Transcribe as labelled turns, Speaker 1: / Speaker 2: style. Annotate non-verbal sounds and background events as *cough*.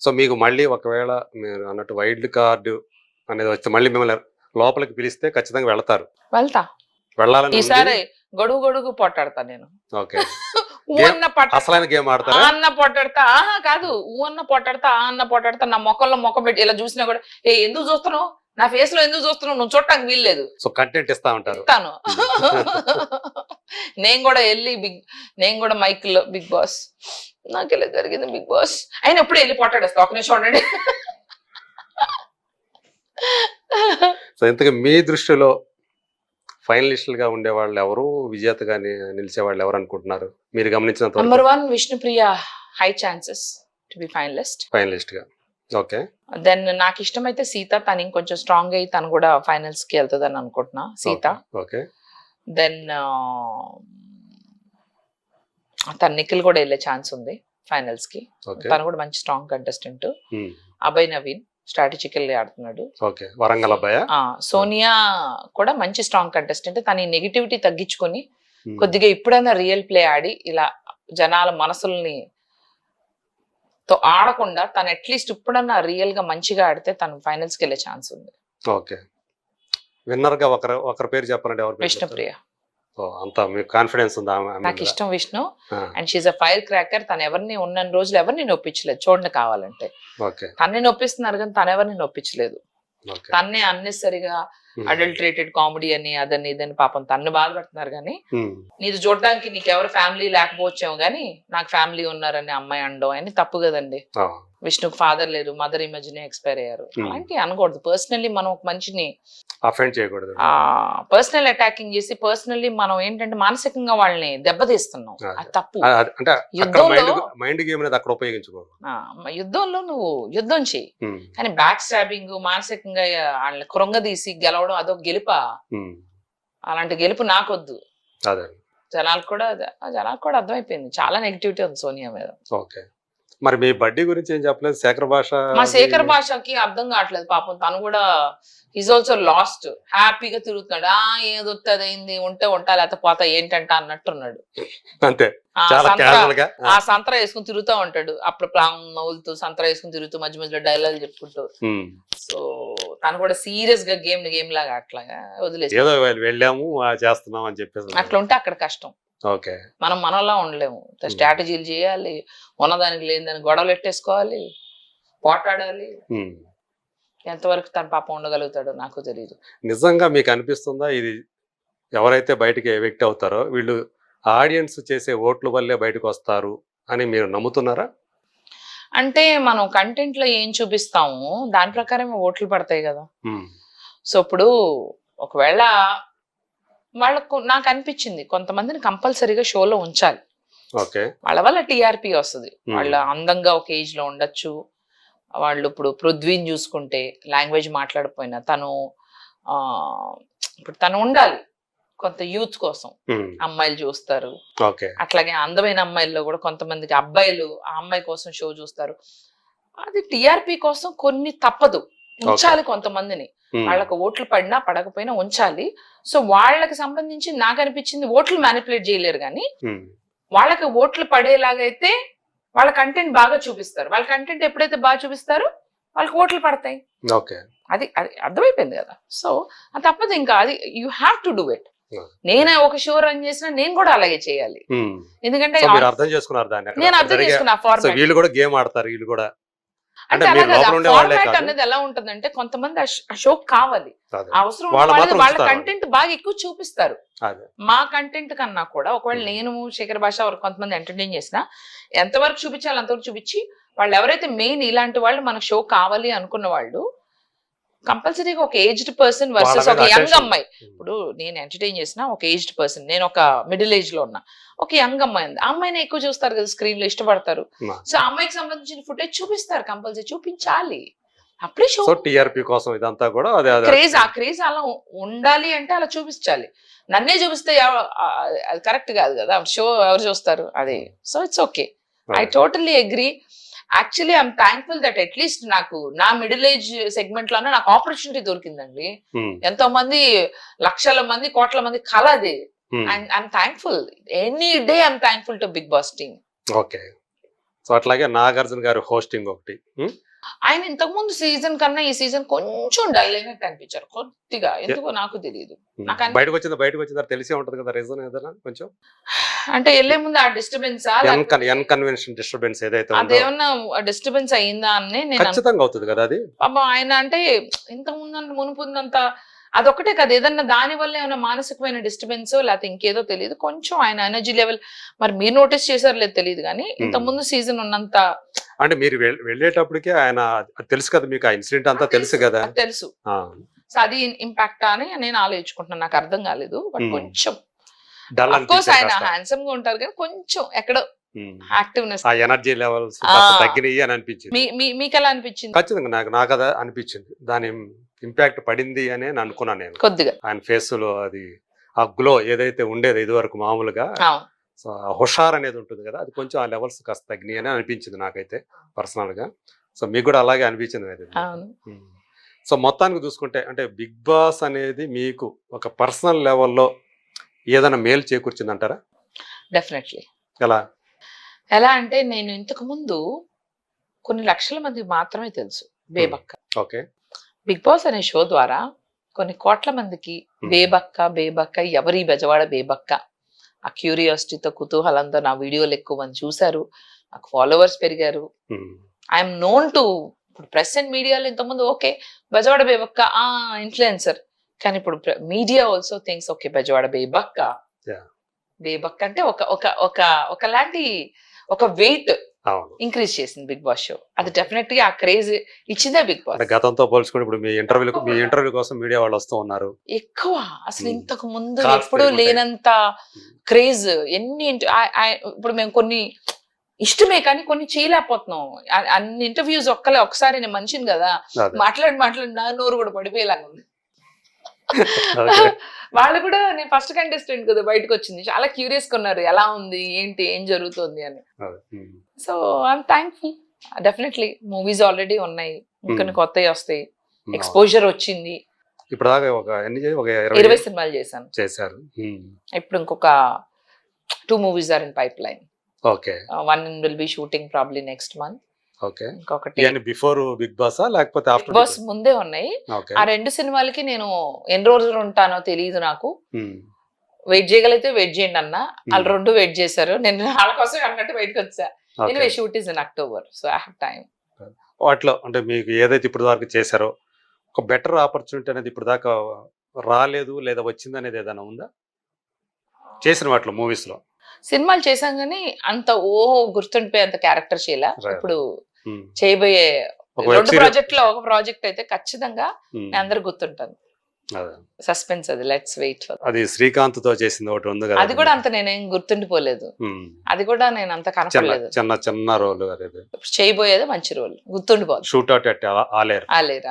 Speaker 1: So మీకు మళ్ళీ ఒకవేళ మీరు అన్నట్టు వైల్డ్ కార్డు అనేది వస్తే మళ్ళీ మిమ్మల్ని లోపలికి పిలిస్తే ఖచ్చితంగా వెళతారు.
Speaker 2: వెళ్తా.
Speaker 1: వెళ్ళాలని.
Speaker 2: ఈసారి గడుగు గడుగు పొట్టాడతా నేను.
Speaker 1: ఓకే. *laughs* అసలైన గేమ్
Speaker 2: ఆ
Speaker 1: ఆడతారా
Speaker 2: అన్న పొట్టాడతా ఆహా కాదు. ఊ అన్న పొట్టాడతా ఆ అన్న పొట్టాడతా నా మొక్కల్లో మొక్క పెట్టి ఇలా చూసినా కూడా ఏ ఎందుకు చూస్తున్నావు? నా ఫేస్లో ఎందుకు చూస్తున్నావు? నువ్వు చూడటానికి వీల్లేదు.
Speaker 1: సో కంటెంట్ ఇస్తా ఉంటారు.
Speaker 2: ఇస్తాను. *laughs* *laughs* నేను కూడా వెళ్ళి బిగ్ నేను కూడా మైక్లో బిగ్ బాస్. నాకు ఇలా జరిగింది బిగ్ బాస్? అయినా ఎప్పుడు వెళ్ళి పొట్టాడేస్తా ఒక నిమిషం ఉండండి.
Speaker 1: సో ఇంతగా మీ దృష్టిలో ఫైనలిస్టులుగా ఉండే వాళ్ళు ఎవరు? విజేతగా నిలిచే వాళ్ళు ఎవరు అనుకుంటున్నారు? మీరు గమనించినంత
Speaker 2: number one Vishnupriya high chances to be finalist
Speaker 1: ఫైనలిస్ట్గా okay.
Speaker 2: Then నాకు ఇష్టమైతే సీత తను ఇంకొంచెం స్ట్రాంగ్ అయ్యి తను కూడా ఫైనల్స్కి వెళ్తుందని అనుకుంటున్నా. సీత.
Speaker 1: ఓకే.
Speaker 2: దెన్ తన నిఖిల్ కూడా వెళ్ళే ఛాన్స్ ఉంది
Speaker 1: ఫైనల్స్కి.
Speaker 2: తను కూడా మంచి strong contestant
Speaker 1: um,
Speaker 2: Abhay Naveen strategical ఆడుతున్నాడు.
Speaker 1: వరంగల్ అబ్బాయ?
Speaker 2: సోనియా కూడా మంచి స్ట్రాంగ్ కంటెస్టెంట్ తన నెగిటివిటీ తగ్గించుకొని కొద్దిగా ఇప్పుడైనా రియల్ ప్లే ఆడి ఇలా జనాల మనసుల్ని తో ఆడకుండా తను అట్లీస్ట్ ఇప్పుడన్నా రియల్గా మంచిగా ఆడితే తను ఫైనల్స్కి వెళ్ళే ఛాన్స్ ఉంది.
Speaker 1: ఓకే. విన్నర్గా ఒకరు ఒకరి పేరు చెప్పాలంటే?
Speaker 2: విష్ణుప్రియ
Speaker 1: అంత మీకు కాన్ఫిడెన్స్ ఉందా
Speaker 2: నాకు? ఇష్టం Vishnu. And she's a fire cracker తను ఎవరిని ఉన్న రోజులు ఎవరిని నొప్పించలేదు. చూడండి కావాలంటే. తన్ని నొప్పిస్తున్నారు కానీ తను ఎవరిని నొప్పించలేదు. తన్నే అన్నెసరిగా అడల్టరేటెడ్ కామెడీ అని అదని ఇదని పాపం తన్ను బాధపడుతున్నారు కానీ నీది చూడడానికి నీకు ఎవరు ఫ్యామిలీ లేకపోవచ్చేమో కానీ నాకు ఫ్యామిలీ ఉన్నారని అమ్మాయి అనడం అని తప్పు కదండి. విష్ణుకు ఫాదర్ లేరు మదర్ ఇమేజ్నే ఎక్స్పైర్ అయ్యారు.
Speaker 1: Hmm.
Speaker 2: అలాంటి అనకూడదు. పర్సనల్లీ మనం ఒక మనిషిని
Speaker 1: అఫెండ్ చేయకూడదు.
Speaker 2: పర్సనల్ అటాకింగ్ చేసి పర్సనల్లీ మనం ఏంటంటే మానసికంగా వాళ్ళని దెబ్బతీస్తున్నాం.
Speaker 1: అదే.
Speaker 2: తప్పు. యుద్ధంలో-
Speaker 1: మైండ్ మైండ్ గేమ్ అనేది అక్కడ ఉపయోగించుకోకూడదు
Speaker 2: ఆ, యుద్ధంలో నువ్వు యుద్ధం చెయ్యి
Speaker 1: ఉమ్,
Speaker 2: కానీ బ్యాక్ స్టాబింగ్ మానసికంగా వాళ్ళని కృంగదీసి గెలవడం అదొక గెలుపా.
Speaker 1: ఉమ్,
Speaker 2: అలాంటి గెలుపు నాకొద్దు.
Speaker 1: అదే.
Speaker 2: జనాలకు కూడా జనాలకు కూడా అర్థమైపోయింది. చాలా నెగిటివిటీ ఉంది సోనియా మీద.
Speaker 1: ఓకే. మరి మీ బడ్డీ గురించి ఏం చెప్పలేదు? శేఖర్ భాష
Speaker 2: మా శేఖర్ భాషకి అర్థం కావట్లేదు పాపం. తను కూడా ఈజ్ ఆల్సో లాస్ట్ హ్యాపీగా తిరుగుతున్నాడు. ఆ ఏదో అయింది ఉంటే ఉంటా లేకపోతే పోతా ఏంటంట అన్నట్టున్నాడు.
Speaker 1: అంతే.
Speaker 2: ఆ సంత్రా వేసుకుని తిరుగుతూ ఉంటాడు. అప్పుడు ప్రాంగ్ నవ్వులుతూ సంతరా వేసుకుని తిరుగుతూ మధ్య మధ్యలో డైలాగ్ చెప్పుకుంటూ. సో తను కూడా సీరియస్గా గేమ్ గేమ్ లాగా అట్లాగా వదిలేసి
Speaker 1: ఏదో వె- వెళ్ళాము చేస్తున్నాం అని చెప్పేసి
Speaker 2: అట్లా ఉంటే అక్కడ కష్టం.
Speaker 1: ఓకే.
Speaker 2: మనం మనలా ఉండలేము. స్ట్రాటజీలు చేయాలి. ఉన్నదానికి లేనిదానికి గొడవలు ఎట్టేసుకోవాలి. పోటాడాలి. ఎంతవరకు తన పాపం ఉండగలుగుతాడో నాకు తెలియదు
Speaker 1: నిజంగా మీకు అనిపిస్తుందా ఇది ఎవరైతే బయటికి ఎవిక్ట్ అవుతారో వీళ్ళు ఆడియన్స్ చేసే ఓట్ల వల్లే బయటకు వస్తారు అని మీరు నమ్ముతున్నారా?
Speaker 2: అంటే మనం కంటెంట్లో ఏం చూపిస్తాము దాని ప్రకారం ఓట్లు పడతాయి కదా. సో ఇప్పుడు ఒకవేళ వాళ్ళకు నాకు అనిపించింది కొంతమందిని కంపల్సరీగా షోలో ఉంచాలి. వాళ్ళ వల్ల టీఆర్పీ వస్తుంది. వాళ్ళ అందంగా ఒక ఏజ్లో ఉండొచ్చు. వాళ్ళు ఇప్పుడు పృథ్వీని చూసుకుంటే లాంగ్వేజ్ మాట్లాడకపోయినా తను ఇప్పుడు తను ఉండాలి కొంత యూత్ కోసం. అమ్మాయిలు చూస్తారు. అట్లాగే అందమైన అమ్మాయిల్లో కూడా కొంతమందికి అబ్బాయిలు ఆ అమ్మాయి కోసం షో చూస్తారు. అది టిఆర్పి కోసం కొన్ని తప్పదు. ఉంచాలి కొంతమందిని. వాళ్ళకి ఓట్లు పడినా పడకపోయినా ఉంచాలి. సో వాళ్ళకి సంబంధించి నాకు అనిపించింది ఓట్లు మ్యానిపులేట్ చేయలేరు కానీ వాళ్ళకి ఓట్లు పడేలాగైతే వాళ్ళ కంటెంట్ బాగా చూపిస్తారు. వాళ్ళ కంటెంట్ ఎప్పుడైతే బాగా చూపిస్తారో వాళ్ళకి ఓట్లు పడతాయి. అది అది అర్థమైపోయింది కదా. సో అది తప్పదు ఇంకా. అది you have to do it. నేనే ఒక షో రన్ చేసినా నేను కూడా అలాగే చేయాలి. ఎందుకంటే నేను అర్థం చేసుకున్నా
Speaker 1: సో
Speaker 2: ఫార్మాట్
Speaker 1: వీళ్ళు కూడా గేమ్ ఆడతారు వీళ్ళు కూడా.
Speaker 2: అంటే ఫార్మాట్. అనేది ఎలా ఉంటుందంటే కొంతమంది ఆ షో కావాలి. అవసరం
Speaker 1: వాళ్ళు
Speaker 2: కంటెంట్ బాగా ఎక్కువ చూపిస్తారు. మా కంటెంట్ కన్నా కూడా ఒకవేళ. నేను శేఖర్ భాష వరకు కొంతమంది ఎంటర్టైన్ చేసినా ఎంతవరకు చూపించాలి అంతవరకు చూపించి వాళ్ళు ఎవరైతే మెయిన్ ఇలాంటి వాళ్ళు మనకు షో కావాలి అనుకున్న వాళ్ళు కంపల్సరీగా ఒక ఏజ్డ్ పర్సన్ వర్సెస్ ఒక యంగ్. అమ్మాయి. ఇప్పుడు నేను ఎంటర్టైన్ చేసిన ఒక ఏజ్డ్ పర్సన్ నేను ఒక మిడిల్ ఏజ్లో ఉన్నా ఒక యంగ్ అమ్మాయి ఉంది. అమ్మాయిని ఎక్కువ చూస్తారు కదా స్క్రీన్లో ఇష్టపడతారు. సో అమ్మాయికి సంబంధించిన ఫుటేజ్ చూపిస్తారు కంపల్సరీ చూపించాలి. అప్పుడే షో
Speaker 1: టిఆర్పి కోసం ఇదంతా కూడా అదే
Speaker 2: క్రేజ్ ఆ క్రేజ్ అలా ఉండాలి అంటే అలా చూపించాలి. నన్నే చూపిస్తే అది కరెక్ట్ కాదు కదా. షో ఎవరు చూస్తారు? అది. So it's okay I totally agree actually I'm thankful that at least నాకు నా మిడిల్ ఏజ్ సెగ్మెంట్లోనే నాకు ఆపర్చునిటీ దొరికిందండి.
Speaker 1: ఉమ్,
Speaker 2: ఎంతో మంది లక్షల మంది కోట్ల మంది కళ అది. And I'm thankful any day I'm thankful to Bigg Boss team
Speaker 1: okay so అట్లాగే నాగార్జున గారి హోస్టింగ్ ఒకటి. ఉం?
Speaker 2: ఆయన ఇంతకు ముందు సీజన్ కన్నా ఈ సీజన్ కొంచెం డల్ అయినట్టు అనిపించారు. కొద్దిగా. ఎందుకో నాకు తెలియదు అనిపి-
Speaker 1: బయటకు వచ్చింది? బయటకు వచ్చిందా? తెలిసే ఉంటది కదా రీజన్ ఏదైనా కొంచెం?
Speaker 2: అంటే వెళ్ళే ముందు ఆ disturbance
Speaker 1: N N convention disturbance ఏదైతే
Speaker 2: అదేమన్నా డిస్టర్బెన్స్ అయిందా అని నేను.
Speaker 1: ఖచ్చితంగా అవుతుంది కదా అది?
Speaker 2: పాపం ఆయన అంటే ఇంతకు ముందు మునుపుందంత అదొకటే కదా. ఏదన్నా దాని వల్ల ఏమైనా మానసికమైన డిస్టర్బెన్స్ లేకపోతే ఇంకేదో తెలియదు. కొంచెం ఆయన ఎనర్జీ లెవెల్ మరి మీరు నోటీస్ చేశారో లేదు తెలియదు కానీ ఇంత ముందు సీజన్ ఉన్నంత
Speaker 1: అంటే మీరు వెళ్- వెళ్ళేటప్పటికే ఆయన తెలుసు కదా మీకు ఆ ఇన్సిడెంట్ అంతా తెలుసు కదా?
Speaker 2: తెలుసు. సో అది ఇంపాక్ట్ అని నేను ఆలోచించుకుంటున్నాను. నాకు అర్థం కాలేదు. But
Speaker 1: Hmm.
Speaker 2: కొంచెం అఫ్ కోర్స్ ఆయన. హ్యాండ్సమ్గా ఉంటారు కానీ కొంచెం ఎక్కడో. యాక్టివ్నెస్
Speaker 1: ఆ ఎనర్జీ లెవెల్స్. తగ్గినాయి అని అనిపించింది.
Speaker 2: మీకు ఎలా అనిపించింది?
Speaker 1: ఖచ్చితంగా నాకు నాకు అదే అనిపించింది. దాని ఇంపాక్ట్ పడింది అని నేను అనుకున్నాను నేను.
Speaker 2: కొద్దిగా.
Speaker 1: ఆయన ఫేస్లో అది ఆ గ్లో ఏదైతే ఉండేది ఇది వరకు మామూలుగా
Speaker 2: అవును.
Speaker 1: సో ఆ హుషార్ అనేది ఉంటుంది కదా అది కొంచెం ఆ లెవెల్స్ కాస్త తగ్గినాయి అని అనిపించింది నాకైతే పర్సనల్గా. సో మీకు కూడా అలాగే అనిపించింది
Speaker 2: అవును.
Speaker 1: ఉమ్. సో మొత్తానికి చూసుకుంటే అంటే బిగ్ బాస్ అనేది మీకు ఒక పర్సనల్ లెవెల్లో ఏదైనా మేలు చేకూర్చింది అంటారా
Speaker 2: డెఫినెట్లీ
Speaker 1: ఎలా?
Speaker 2: ఎలా అంటే నేను ఇంతకు ముందు కొన్ని లక్షల మంది మాత్రమే తెలుసు బేబక్క.
Speaker 1: ఓకే.
Speaker 2: బిగ్ బాస్ అనే షో ద్వారా కొన్ని కోట్ల మందికి
Speaker 1: Hmm.
Speaker 2: బేబక్క బేబక్క ఎవరి బెజవాడ బేబక్క. ఆ క్యూరియాసిటీతో కుతూహలంతో నా వీడియోలు ఎక్కువ మంది చూశారు. నాకు ఫాలోవర్స్ పెరిగారు. ఐఎమ్ నోన్ టు ఇప్పుడు ప్రెస్ అండ్ మీడియాలో ఇంతకుముందు ఓకే బెజవాడ బేబక్క ఆ ఇన్ఫ్లుయెన్సర్ కానీ ఇప్పుడు media also things okay Bezawada Bebakka. Bebakka అంటే ఒక ఒక ఒక ఒకలాంటి ఒక వెయిట్ ఇంక్రీజ్ చేసింది బిగ్ బాస్ షో అది డెఫినెట్గా ఆ క్రేజ్ ఇచ్చిందే బిగ్ బాస్
Speaker 1: గతంతో పోల్చుకుని ఇప్పుడు మీ ఇంటర్వ్యూ మీ ఇంటర్వ్యూ కోసం మీడియా వాళ్ళు వస్తూ ఉన్నారు
Speaker 2: ఎక్కువ అసలు. ఇంతకు ముందు ఎప్పుడూ. లేనంత క్రేజ్ ఎన్ని ఇప్పుడు మేము కొన్ని ఇష్టమే కానీ కొన్ని చేయలేకపోతున్నాం అన్ని ఇంటర్వ్యూస్ ఒక్కలే ఒకసారి నేను మనిషిని కదా. మాట్లాడి మాట్లాడి నా నోరు కూడా పడిపోయేలాగా ఉంది. *laughs* వాళ్ళు కూడా నేను ఫస్ట్ కంటెస్టెంట్ కదా బయటకు వచ్చింది చాలా క్యూరియస్గా ఉన్నారు. ఎలా ఉంది? ఏంటి? ఏం జరుగుతుంది అని. So I'm thankful definitely movies already ఉన్నాయి. ఇంకొన్ని. కొత్తవి వస్తాయి. ఎక్స్పోజర్ వచ్చింది.
Speaker 1: ఇప్పుడు దాకా ఒక ఎన్ని ఒక
Speaker 2: ఇరవై సినిమాలు చేశాను.
Speaker 1: చేశారు.
Speaker 2: ఇప్పుడు ఇంకొక two movies are in pipeline
Speaker 1: okay
Speaker 2: one will be shooting probably next month
Speaker 1: okay.
Speaker 2: ఇంకొకటి
Speaker 1: ఇవన్నీ బిఫోర్ బిగ్ బాసా? లేకపోతే ఆఫ్టర్
Speaker 2: బాస్ ముందే ఉన్నాయి.
Speaker 1: ఓకే.
Speaker 2: ఆ రెండు సినిమాలకి నేను ఎన్ని రోజులు ఉంటానో తెలియదు నాకు.
Speaker 1: ఉమ్.
Speaker 2: వెయిట్ చేయగలిగితే వెయిట్ చేయండి అన్న. వాళ్ళు. రెండు వెయిట్ చేశారు. నేను వాళ్ళ కోసం అన్నట్టు బయటకు వచ్చా.
Speaker 1: Okay.
Speaker 2: Anyway shoot is in October so I have time
Speaker 1: వాటిలో అంటే మీకు ఏదైతే ఇప్పుడు దాకా చేశారో ఒక బెటర్ ఆపర్చునిటీ అనేది ఇప్పుడు దాకా రాలేదు లేదా వచ్చింది అనేది ఏదైనా ఉందా? చేసిన వాటిలో మూవీస్లో.
Speaker 2: సినిమాలు చేశాం కానీ అంత ఓహో గుర్తుండిపోయే అంత క్యారెక్టర్ చేయలే?
Speaker 1: Right.
Speaker 2: ఇప్పుడు. చేయబోయే రెండు ప్రాజెక్ట్లో ఒక ప్రాజెక్ట్ అయితే ఖచ్చితంగా నేను అందరు గుర్తుంటాను. సస్పెన్స్ అది. లెట్స్ వెయిట్ ఫర్
Speaker 1: అది శ్రీకాంత్తో చేసింది ఒకటి ఉంది కదా
Speaker 2: అది కూడా అంత నేనేం గుర్తుండిపోలేదు. అది కూడా నేను అంత కనపడలేదు.
Speaker 1: చిన్న చిన్న రోల్ అదే.
Speaker 2: చేయబోయేది మంచి రోల్. గుర్తుండిపోదు.
Speaker 1: Shoot out Alair.
Speaker 2: ఆలేరా?